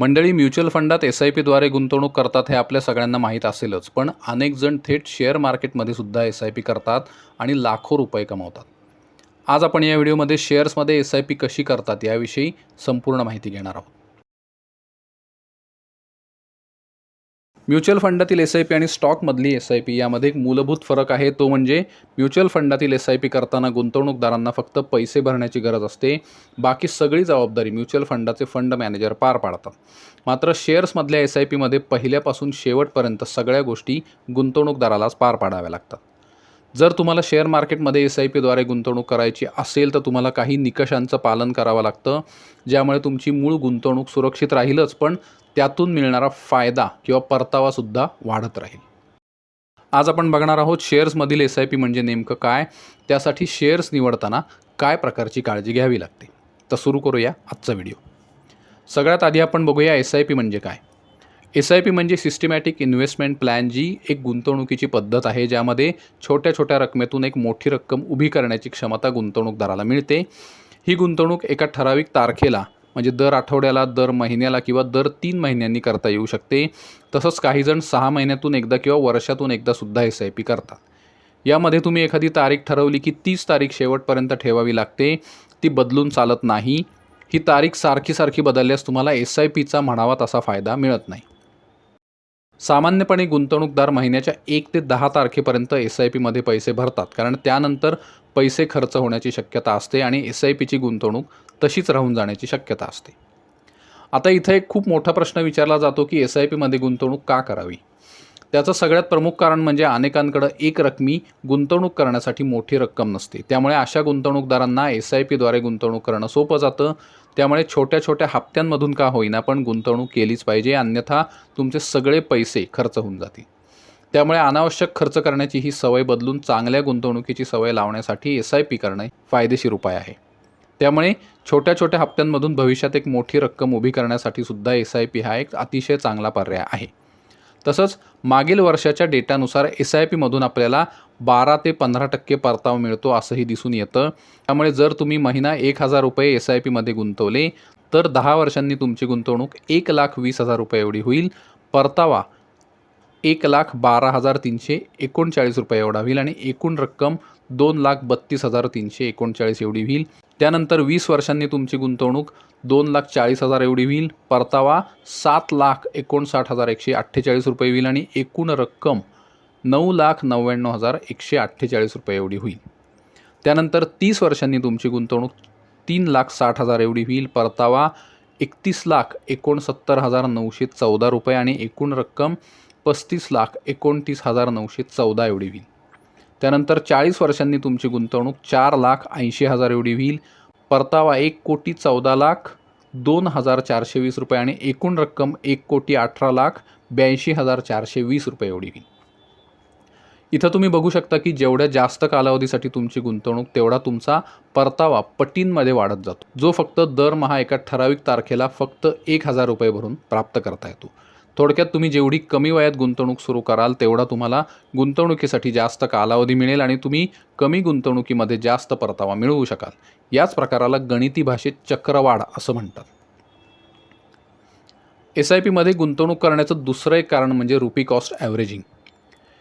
मंडळी म्युच्युअल फंडात S I पीद्वारे गुंतवणूक करतात हे आपल्या सगळ्यांना माहीत असेलच पण अनेक जण थेट शेअर मार्केटमध्ये सुद्धा एस आय पी करतात आणि लाखो रुपये कमवतात. आज आपण या व्हिडिओमध्ये शेअर्समध्ये एस आय पी कशी करतात याविषयी संपूर्ण माहिती घेणार आहोत. म्युच्युअल फंडातील एस आय पी आणि स्टॉकमधली एस आय पी यामध्ये एक मूलभूत फरक आहे. तो म्हणजे म्युच्युअल फंडातील एस आय पी करताना गुंतवणूकदारांना फक्त पैसे भरण्याची गरज असते. बाकी सगळी जबाबदारी म्युच्युअल फंडाचे फंड मॅनेजर पार पाडतात. मात्र शेअर्समधल्या एस आय पीमध्ये पहिल्यापासून शेवटपर्यंत सगळ्या गोष्टी गुंतवणूकदारालाच पार पाडाव्या लागतात. जर तुम्हाला शेअर मार्केटमध्ये एस आय पीद्वारे गुंतवणूक करायची असेल तर तुम्हाला काही निकषांचं पालन करावं लागतं ज्यामुळे तुमची मूळ गुंतवणूक सुरक्षित राहीलच. पण त्यातून मिळणारा फायदा किंवा परतावासुद्धा वाढत राहील. आज आपण बघणार आहोत शेअर्समधील एस आय पी म्हणजे नेमकं काय? त्यासाठी शेअर्स निवडताना काय प्रकारची काळजी घ्यावी लागते? तर सुरू करूया आजचा व्हिडिओ. सगळ्यात आधी आपण बघूया एस आय पी म्हणजे काय? एस आय पी म्हणजे सिस्टमॅटिक इन्व्हेस्टमेंट प्लॅन जी एक गुंतवणुकीची पद्धत आहे ज्यामध्ये छोट्या छोट्या रकमेतून एक मोठी रक्कम उभी करण्याची क्षमता गुंतवणूकदाराला मिळते. ही गुंतवणूक एका ठराविक तारखेला म्हणजे दर आठवड्याला दर महिन्याला किंवा दर तीन महिन्यांनी करता येऊ शकते. तसंच काही जण सहा महिन्यातून एकदा किंवा वर्षातून एकदा सुद्धा एस आय पी करतात. यामध्ये तुम्ही एखादी तारीख ठरवली की तीस तारीख शेवटपर्यंत ठेवावी लागते. ती बदलून चालत नाही. ही तारीख सारखी सारखी बदलल्यास तुम्हाला एस आय पीचा म्हणावा तसा फायदा मिळत नाही. सामान्यपणे गुंतवणूकदार महिन्याच्या एक ते दहा तारखेपर्यंत एस आय पीमध्ये पैसे भरतात. कारण त्यानंतर पैसे खर्च होण्याची शक्यता असते आणि एस आय पीची गुंतवणूक तशीच राहून जाण्याची शक्यता असते. आता इथं एक खूप मोठा प्रश्न विचारला जातो की एस आय पीमध्ये गुंतवणूक का करावी? त्याचं सगळ्यात प्रमुख कारण म्हणजे अनेकांकडं एक रकमी गुंतवणूक करण्यासाठी मोठी रक्कम नसते. त्यामुळे अशा गुंतवणूकदारांना एस आय पीद्वारे गुंतवणूक करणं सोपं जातं. त्यामुळे छोट्या छोट्या हप्त्यांमधून का होईना पण गुंतवणूक केलीच पाहिजे अन्यथा तुमचे सगळे पैसे खर्च होऊन जातील. त्यामुळे अनावश्यक खर्च करण्याची ही सवय बदलून चांगल्या गुंतवणुकीची सवय लावण्यासाठी एस आय पी करणे फायदेशीर उपाय आहे. त्यामुळे छोट्या छोट्या हप्त्यांमधून भविष्यात एक मोठी रक्कम उभी करण्यासाठी सुद्धा एस आय पी हा एक अतिशय चांगला पर्याय आहे. तसंच मागील वर्षाच्या डेटानुसार एस आय पीमधून आपल्याला बारा ते पंधरा टक्के परतावा मिळतो असंही दिसून येतं. त्यामुळे जर तुम्ही महिना एक हजार रुपये एस आय पीमध्ये गुंतवले तर दहा वर्षांनी तुमची गुंतवणूक एक लाख वीस हजार रुपये एवढी होईल. परतावा एक लाख बारा हजार तीनशे एकोणचाळीस रुपये एवढा होईल आणि एकूण रक्कम दोन लाख बत्तीस हजार तीनशे एकोणचाळीस एवढी होईल. त्यानंतर वीस वर्षांनी तुमची गुंतवणूक दोन लाख चाळीस हजार एवढी होईल. परतावा सात लाख एकोणसाठ हजार एकशे अठ्ठेचाळीस रुपये होईल आणि एकूण रक्कम नऊ लाख नव्याण्णव हजार एकशे अठ्ठेचाळीस रुपये एवढी होईल. त्यानंतर तीस वर्षांनी तुमची गुंतवणूक तीन लाख साठ हजार एवढी होईल. परतावा एकतीस लाख एकोणसत्तर हजार नऊशे चौदा रुपये आणि एकूण रक्कम पस्तीस लाख एकोणतीस हजार नऊशे चौदा एवढी होईल. त्यानंतर चाळीस वर्षांनी तुमची गुंतवणूक चार लाख ऐंशी हजार एवढी होईल. परतावा एक कोटी चौदा लाख दोन हजार चारशे वीस रुपये आणि एकूण रक्कम एक कोटी अठरा लाख ब्याऐंशी हजार चारशे वीस रुपये एवढी होईल. इथं तुम्ही बघू शकता की जेवढ्या जास्त कालावधीसाठी तुमची गुंतवणूक तेवढा तुमचा परतावा पटींमध्ये वाढत जातो. जो फक्त दरमहा एका ठराविक तारखेला फक्त एक हजार रुपये भरून प्राप्त करता येतो. थोडक्यात तुम्ही जेवढी कमी वयात गुंतवणूक सुरू कराल तेवढा तुम्हाला गुंतवणुकीसाठी जास्त कालावधी मिळेल आणि तुम्ही कमी गुंतवणुकीमध्ये जास्त परतावा मिळवू शकाल. याच प्रकाराला गणिती भाषेत चक्रवाढ असं म्हणतात. एस आय पीमध्ये गुंतवणूक करण्याचं दुसरं एक कारण म्हणजे रुपी कॉस्ट ॲव्हरेजिंग.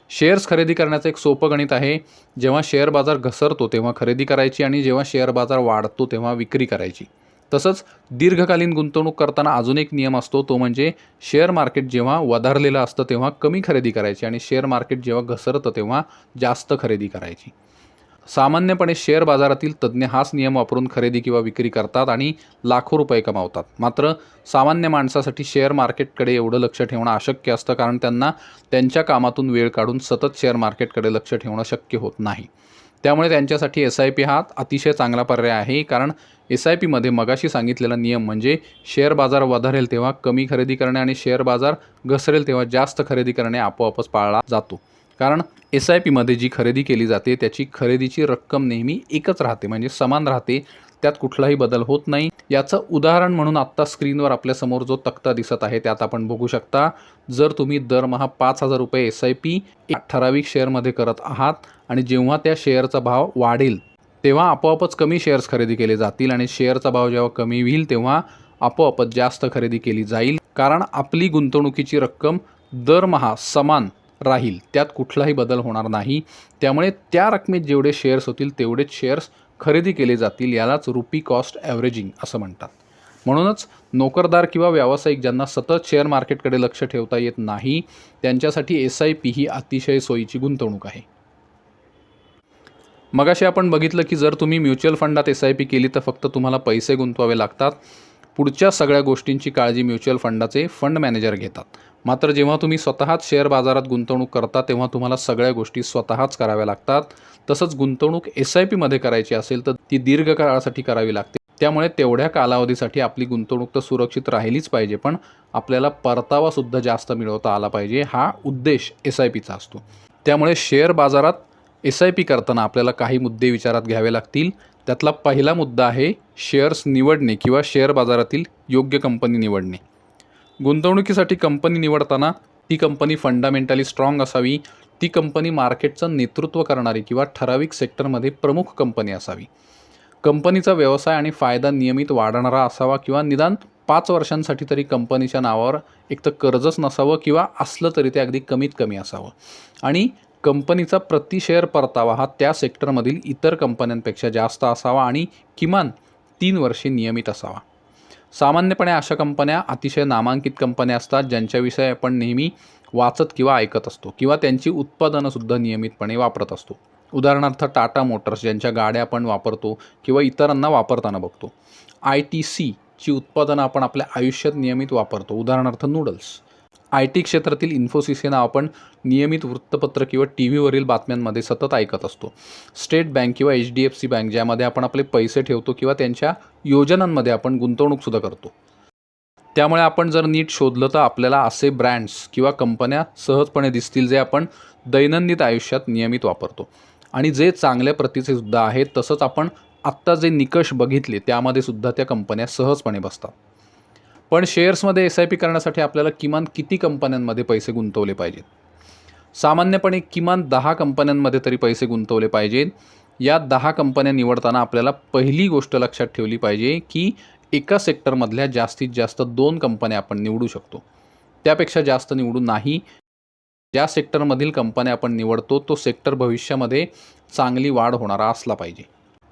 शेअर्स खरेदी करण्याचं एक सोपं गणित आहे जेव्हा शेअर बाजार घसरतो तेव्हा खरेदी करायची आणि जेव्हा शेअर बाजार वाढतो तेव्हा विक्री करायची. तसंच दीर्घकालीन गुंतवणूक करताना अजून एक नियम असतो तो म्हणजे शेअर मार्केट जेव्हा वधारलेलं असतं तेव्हा कमी खरेदी करायची आणि शेअर मार्केट जेव्हा घसरतं तेव्हा जास्त खरेदी करायची. सामान्यपणे शेअर बाजारातील तज्ज्ञ हाच नियम वापरून खरेदी किंवा विक्री करतात आणि लाखो रुपये कमावतात. मात्र सामान्य माणसासाठी शेअर मार्केटकडे एवढं लक्ष ठेवणं अशक्य असतं कारण त्यांना त्यांच्या कामातून वेळ काढून सतत शेअर मार्केटकडे लक्ष ठेवणं शक्य होत नाही. त्यामुळे त्यांच्यासाठी एस आय पी हा अतिशय चांगला पर्याय आहे कारण एस आय पीमध्ये मगाशी सांगितलेला नियम म्हणजे शेअर बाजार वधारेल तेव्हा कमी खरेदी करणे आणि शेअर बाजार घसरेल तेव्हा जास्त खरेदी करणे आपोआपच पाळला जातो. कारण एस आय पीमध्ये जी खरेदी केली जाते त्याची खरेदीची रक्कम नेहमी एकच राहते म्हणजे समान राहते. त्यात कुठलाही बदल होत नाही. याचं उदाहरण म्हणून आत्ता स्क्रीनवर आपल्यासमोर जो तक्ता दिसत आहे त्यात आपण बघू शकता जर तुम्ही दरमहा पाच हजार रुपये एस आय पी ठराविक शेअरमध्ये करत आहात आणि जेव्हा त्या शेअरचा भाव वाढेल तेव्हा आपोआपच कमी शेअर्स खरेदी केले जातील आणि शेअरचा भाव जेव्हा कमी होईल तेव्हा आपोआपच जास्त खरेदी केली जाईल. कारण आपली गुंतवणुकीची रक्कम दरमहा समान राहील. त्यात कुठलाही बदल होणार नाही. त्यामुळे त्या रकमेत जेवढे शेअर्स होतील तेवढेच शेअर्स खरेदी केले जातील. यालाच रुपी कॉस्ट ॲव्हरेजिंग असं म्हणतात. म्हणूनच नोकरदार किंवा व्यावसायिक ज्यांना सतत शेअर मार्केटकडे लक्ष ठेवता येत नाही त्यांच्यासाठी एस आय पी ही अतिशय सोयीची गुंतवणूक आहे. मगाशी आपण बघितलं की जर तुम्ही म्युच्युअल फंडात एस आय पी केली तर फक्त तुम्हाला पैसे गुंतवावे लागतात. पुढच्या सगळ्या गोष्टींची काळजी म्युच्युअल फंडाचे फंड मॅनेजर घेतात. मात्र जेव्हा तुम्ही स्वतःच शेअर बाजारात गुंतवणूक करता तेव्हा तुम्हाला सगळ्या गोष्टी स्वतःच कराव्या लागतात. तसंच गुंतवणूक एस आय पीमध्ये करायची असेल तर ती दीर्घकाळासाठी करावी लागते. त्यामुळे तेवढ्या कालावधीसाठी आपली गुंतवणूक तर सुरक्षित राहिलीच पाहिजे पण आपल्याला परतावासुद्धा जास्त मिळवता आला पाहिजे हा उद्देश एस आय पीचा असतो. त्यामुळे शेअर बाजारात एस आय पी करताना आपल्याला काही मुद्दे विचारात घ्यावे लागतील. त्यातला पहिला मुद्दा आहे शेअर्स निवडणे किंवा शेअर बाजारातील योग्य कंपनी निवडणे. गुंतवणुकीसाठी कंपनी निवडताना ती कंपनी फंडामेंटली स्ट्रॉंग असावी. ती कंपनी मार्केटचं नेतृत्व करणारी किंवा ठराविक सेक्टरमध्ये प्रमुख कंपनी असावी. कंपनीचा व्यवसाय आणि फायदा नियमित वाढणारा असावा किंवा निदान पाच वर्षांसाठी तरी कंपनीच्या नावावर एक तर कर्जच नसावं किंवा असलं तरी ते अगदी कमीत कमी असावं. आणि कंपनीचा प्रति शेअर परतावा हा त्या सेक्टरमधील इतर कंपन्यांपेक्षा जास्त असावा आणि किमान तीन वर्षे नियमित असावा. सामान्यपणे अशा कंपन्या अतिशय नामांकित कंपन्या असतात ज्यांच्याविषयी आपण नेहमी वाचत किंवा ऐकत असतो किंवा त्यांची उत्पादनंसुद्धा नियमितपणे वापरत असतो. उदाहरणार्थ टाटा मोटर्स ज्यांच्या गाड्या आपण वापरतो किंवा इतरांना वापरताना बघतो. आय टी सीची उत्पादनं आपण आपल्या आयुष्यात नियमित वापरतो. उदाहरणार्थ नूडल्स. आय टी क्षेत्रातील इन्फोसिस हे नाव आपण नियमित वृत्तपत्र किंवा टी व्हीवरील बातम्यांमध्ये सतत ऐकत असतो. स्टेट बँक किंवा H D F C bank ज्यामध्ये आपण आपले पैसे ठेवतो किंवा त्यांच्या योजनांमध्ये आपण गुंतवणूकसुद्धा करतो. त्यामुळे आपण जर नीट शोधलं तर आपल्याला असे ब्रँड्स किंवा कंपन्या सहजपणे दिसतील जे आपण दैनंदिन आयुष्यात नियमित वापरतो. आणि जे चांगल्या प्रतीचे सुद्धा आहेत तसंच आपण आत्ता जे निकष बघितले त्यामध्ये सुद्धा त्या कंपन्या सहजपणे बसतात. पण शेअर्समध्ये एस आय पी करण्यासाठी आपल्याला किमान किती कंपन्यांमध्ये पैसे गुंतवले पाहिजेत? सामान्यपणे किमान दहा कंपन्यांमध्ये तरी पैसे गुंतवले पाहिजेत या दहा कंपन्या निवडताना आपल्याला पहिली गोष्ट लक्षात ठेवली पाहिजे की एका सेक्टरमधल्या जास्तीत जास्त दोन कंपन्या आपण निवडू शकतो. त्यापेक्षा जास्त निवडू नाही. ज्या सेक्टरमधील कंपन्या आपण निवडतो तो सेक्टर भविष्यामध्ये चांगली वाढ होणारा असला पाहिजे.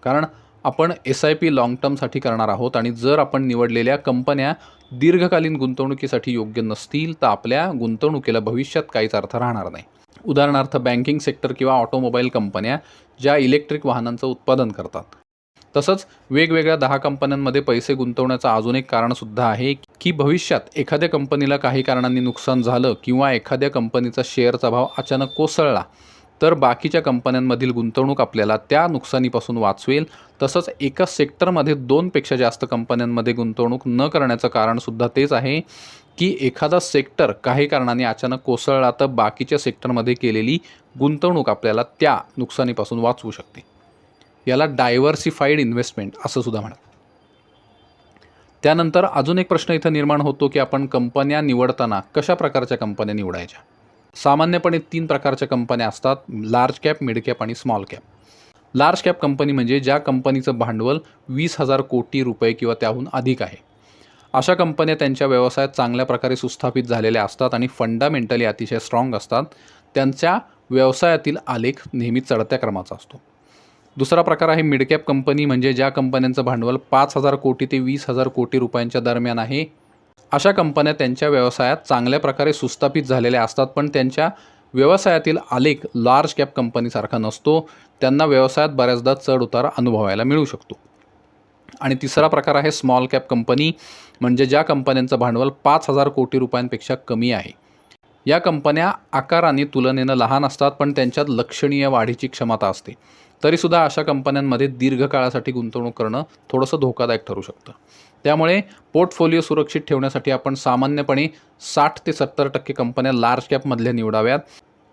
कारण आपण एस आय पी लाँग टर्मसाठी करणार आहोत आणि जर आपण निवडलेल्या कंपन्या दीर्घकालीन गुंतवणुकीसाठी योग्य नसतील तर आपल्या गुंतवणुकीला भविष्यात काहीच अर्थ राहणार नाही. उदाहरणार्थ बँकिंग सेक्टर किंवा ऑटोमोबाईल कंपन्या ज्या इलेक्ट्रिक वाहनांचं उत्पादन करतात. तसंच वेगवेगळ्या दहा कंपन्यांमध्ये पैसे गुंतवण्याचं अजून एक कारणसुद्धा आहे की भविष्यात एखाद्या कंपनीला काही कारणांनी नुकसान झालं किंवा एखाद्या कंपनीचा शेअरचा भाव अचानक कोसळला तर बाकीच्या कंपन्यांमधील गुंतवणूक आपल्याला त्या नुकसानीपासून वाचवेल. तसंच एका सेक्टरमध्ये दोनपेक्षा जास्त कंपन्यांमध्ये गुंतवणूक न करण्याचं कारणसुद्धा तेच आहे की एखादा सेक्टर काही कारणाने अचानक कोसळला तर बाकीच्या सेक्टरमध्ये केलेली गुंतवणूक आपल्याला त्या नुकसानीपासून वाचवू शकते. याला डायव्हर्सिफाईड इन्व्हेस्टमेंट असं सुद्धा म्हणतात. त्यानंतर अजून एक प्रश्न इथं निर्माण होतो की आपण कंपन्या निवडताना कशा प्रकारच्या कंपन्या निवडायच्या? सामान्यपणे तीन प्रकारच्या कंपन्या असतात लार्ज कॅप मिड कॅप आणि small cap large cap company म्हणजे ज्या कंपनीचं भांडवल वीस हजार कोटी रुपये किंवा त्याहून अधिक आहे. अशा कंपन्या त्यांच्या व्यवसायात चांगल्या प्रकारे सुस्थापित झालेल्या असतात आणि फंडामेंटली अतिशय स्ट्रॉंग असतात. त्यांच्या व्यवसायातील आलेख नेहमी चढत्या क्रमाचा असतो. दुसरा प्रकार आहे मिडकॅप कंपनी म्हणजे ज्या कंपन्यांचं भांडवल पाच हजार कोटी ते वीस हजार कोटी रुपयांच्या दरम्यान आहे. अशा कंपन्या त्यांच्या व्यवसायात चांगल्या प्रकारे सुस्थापित झालेल्या असतात पण त्यांच्या व्यवसायातील आलेख लार्ज कॅप कंपनीसारखा नसतो. त्यांना व्यवसायात बऱ्याचदा चढ उतार अनुभवायला मिळू शकतो. आणि तिसरा प्रकार आहे स्मॉल कॅप कंपनी म्हणजे ज्या कंपन्यांचं भांडवल पाच हजार कोटी रुपयांपेक्षा कमी आहे. या कंपन्या आकाराने तुलनेनं लहान असतात पण त्यांच्यात लक्षणीय वाढीची क्षमता असते. तरीसुद्धा अशा कंपन्यांमध्ये दीर्घकाळासाठी गुंतवणूक करणं थोडंसं धोकादायक ठरू शकतं. त्यामुळे पोर्टफोलिओ सुरक्षित ठेवण्यासाठी आपण सामान्यपणे साठ ते सत्तर टक्के कंपन्या लार्ज कॅपमधल्या निवडाव्यात.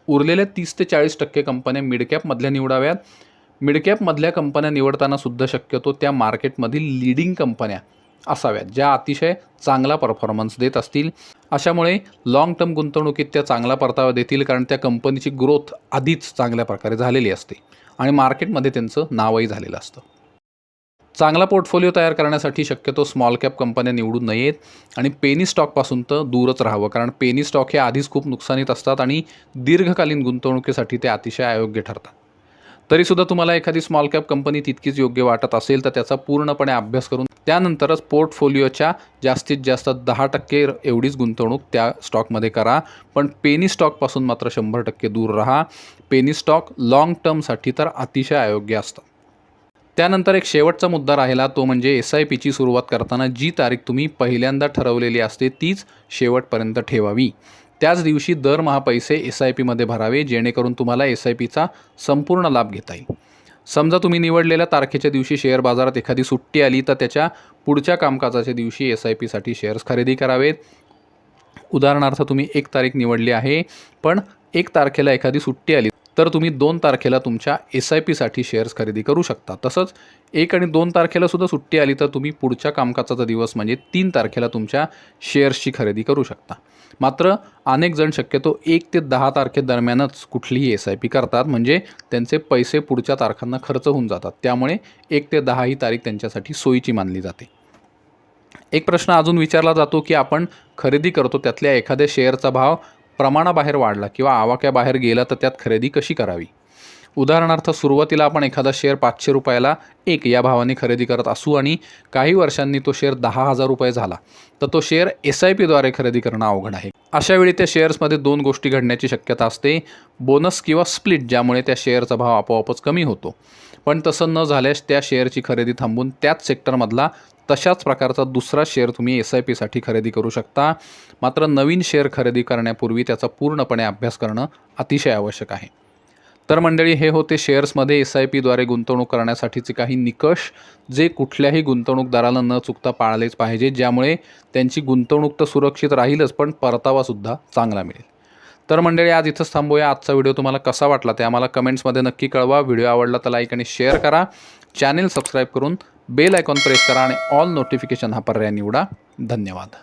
उरलेल्या तीस ते चाळीस टक्के कंपन्या मिड कॅपमधल्या निवडाव्यात. मिडकॅपमधल्या कंपन्या निवडताना सुद्धा शक्यतो त्या मार्केटमधील लिडिंग कंपन्या असाव्यात ज्या अतिशय चांगला परफॉर्मन्स देत असतील. अशामुळे लाँग टर्म गुंतवणुकीत त्या चांगला परतावा देतील कारण त्या कंपनीची ग्रोथ आधीच चांगल्या प्रकारे झालेली असते. आणि मार्केटमध्ये त्यांचं नावही झालेलं असतं. चांगला पोर्टफोलिओ तयार करण्यासाठी शक्यतो स्मॉल कॅप कंपन्या निवडू नयेत आणि पेनी स्टॉकपासून तर दूरच राहावं. कारण पेनी स्टॉक हे आधीच खूप नुकसानीत असतात आणि दीर्घकालीन गुंतवणुकीसाठी ते अतिशय अयोग्य ठरतात. तरीसुद्धा तुम्हाला एखादी स्मॉल कॅप कंपनी तितकीच योग्य वाटत असेल तर त्याचा पूर्णपणे अभ्यास करून त्यानंतरच पोर्टफोलिओच्या जास्तीत जास्त दहा टक्के एवढीच गुंतवणूक त्या स्टॉकमध्ये करा. पण पेनी स्टॉकपासून मात्र शंभर टक्के दूर राहा. पेनी स्टॉक लाँग टर्मसाठी तर अतिशय अयोग्य असतात त्यानंतर एक शेवटचा मुद्दा राहिला तो म्हणजे एस आय पीची सुरुवात करताना जी तारीख तुम्ही पहिल्यांदा ठरवलेली असते तीच शेवटपर्यंत ठेवावी. त्याच दिवशी दरमहा पैसे एस आय पीमध्ये भरावे जेणेकरून तुम्हाला एस आय पीचा संपूर्ण लाभ घेता येईल. समजा तुम्ही निवडलेल्या तारखेच्या दिवशी शेअर बाजारात एखादी सुट्टी आली तर त्याच्या पुढच्या कामकाजाच्या दिवशी एस आय पीसाठी शेअर्स खरेदी करावेत. उदाहरणार्थ तुम्ही एक तारीख निवडली आहे पण एक तारखेला एखादी सुट्टी आली तर तुम्ही दोन तारखेला तुमच्या एस आय पीसाठी शेअर्स खरेदी करू शकता. तसंच एक आणि दोन तारखेला सुद्धा सुट्टी आली तर तुम्ही पुढच्या कामकाजाचा दिवस म्हणजे तीन तारखेला तुमच्या शेअर्सची खरेदी करू शकता. मात्र अनेक जण शक्यतो एक ते दहा तारखेदरम्यानच कुठलीही एस आय पी करतात. म्हणजे त्यांचे पैसे पुढच्या तारखांना खर्च होऊन जातात. त्यामुळे एक ते दहा ही तारीख त्यांच्यासाठी सोयीची मानली जाते. एक प्रश्न अजून विचारला जातो की आपण खरेदी करतो त्यातल्या एखाद्या शेअरचा भाव प्रमाणाबाहेर वाढला किंवा आवाक्याबाहेर गेला तर त्यात खरेदी कशी करावी? उदाहरणार्थ सुरुवातीला आपण एखादा शेअर पाचशे रुपयाला एक या भावाने खरेदी करत असू आणि काही वर्षांनी तो शेअर दहा हजार रुपये झाला तर तो शेअर एस आय पीद्वारे खरेदी करणं अवघड आहे. अशावेळी त्या शेअर्समध्ये दोन गोष्टी घडण्याची शक्यता असते बोनस किंवा स्प्लिट ज्यामुळे त्या शेअरचा भाव आपोआपच कमी होतो. पण तसं न झाल्यास त्या शेअरची खरेदी थांबून त्याच सेक्टरमधला तशाच प्रकारचा दुसरा शेअर तुम्ही एस आय पीसाठी खरेदी करू शकता. मात्र नवीन शेअर खरेदी करण्यापूर्वी त्याचा पूर्णपणे अभ्यास करणं अतिशय आवश्यक आहे. तर मंडळी हे होते शेअर्समध्ये एस आय पीद्वारे गुंतवणूक करण्यासाठीचे काही निकष जे कुठल्याही गुंतवणूकदाराला न चुकता पाळलेच पाहिजे ज्यामुळे त्यांची गुंतवणूक तर सुरक्षित राहीलच पण परतावासुद्धा चांगला मिळेल. तर मंडळी आज इथंच थांबूया. आजचा व्हिडिओ तुम्हाला कसा वाटला ते आम्हाला कमेंट्समध्ये नक्की कळवा. व्हिडिओ आवडला तर लाईक आणि शेअर करा. चॅनेल सबस्क्राईब करून बेल आयकॉन प्रेस करा आणि ऑल नोटिफिकेशन हा पर्याय निवडा. धन्यवाद.